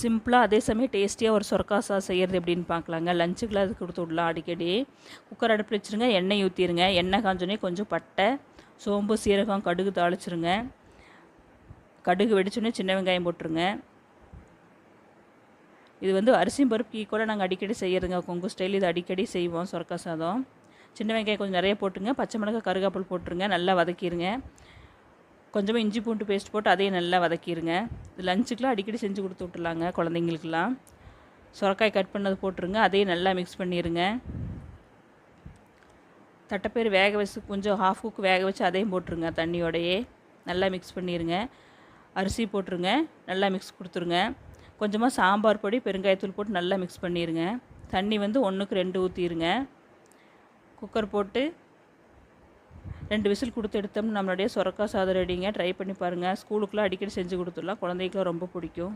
சிம்பிளாக அதே சமயம் டேஸ்டியாக ஒரு சொரக்கா சாஸ் செய்கிறது எப்படின்னு பார்க்கலாங்க. லஞ்சுக்குள்ள அது கொடுத்து விடலாம் அடிக்கடி. குக்கர் அடுப்பில் வச்சுருங்க எண்ணெய் ஊற்றிடுங்க எண்ணெய் காஞ்சோடனே கொஞ்சம் பட்டை சோம்பு சீரகம் கடுகு தாளிச்சிருங்க. கடுகு வெடிச்சோடனே சின்ன வெங்காயம் போட்டுருங்க. இது வந்து அரிசியும் பருப்பு ஈக்குவலாக நாங்கள் அடிக்கடி செய்கிறதுங்க கொங்கு ஸ்டைல் இது அடிக்கடி செய்வோம் சொரக்கா சாதம். சின்ன வெங்காயம் கொஞ்சம் நிறைய போட்டுருங்க. பச்சை மிளகாய் கருகாப்பில் போட்டுருங்க. நல்லா வதக்கிடுங்க கொஞ்சமாக இஞ்சி பூண்டு பேஸ்ட் போட்டு அதையும் நல்லா வதக்கிடுங்க இது லஞ்சுக்கெலாம் அடிக்கடி செஞ்சு கொடுத்து விட்டுலாங்க குழந்தைங்களுக்கெல்லாம் சுரக்காய் கட் பண்ணது போட்டுருங்க அதையும் நல்லா மிக்ஸ் பண்ணிடுங்க தட்டைப்பயிறு வேக வச்சு கொஞ்சம் ஹாஃப் குக் வேக வச்சு அதையும் போட்டுருங்க தண்ணியோடையே. நல்லா மிக்ஸ் பண்ணிடுங்க அரிசி போட்டுருங்க நல்லா மிக்ஸ் கொடுத்துருங்க. கொஞ்சமாக சாம்பார் பொடி பெருங்காயத்தூள் போட்டு நல்லா மிக்ஸ் பண்ணிடுங்க தண்ணி வந்து ஒன்றுக்கு ரெண்டு ஊற்றிடுங்க குக்கர் போட்டு ரெண்டு விசில் கொடுத்து எடுத்தோம்னா நம்மளுடைய சுரக்கா சாதம் ரெடிங்க ட்ரை பண்ணி பாருங்கள் ஸ்கூலுக்குலாம் அடிக்கடி செஞ்சு கொடுத்துடலாம். குழந்தைக்குலாம் ரொம்ப பிடிக்கும்.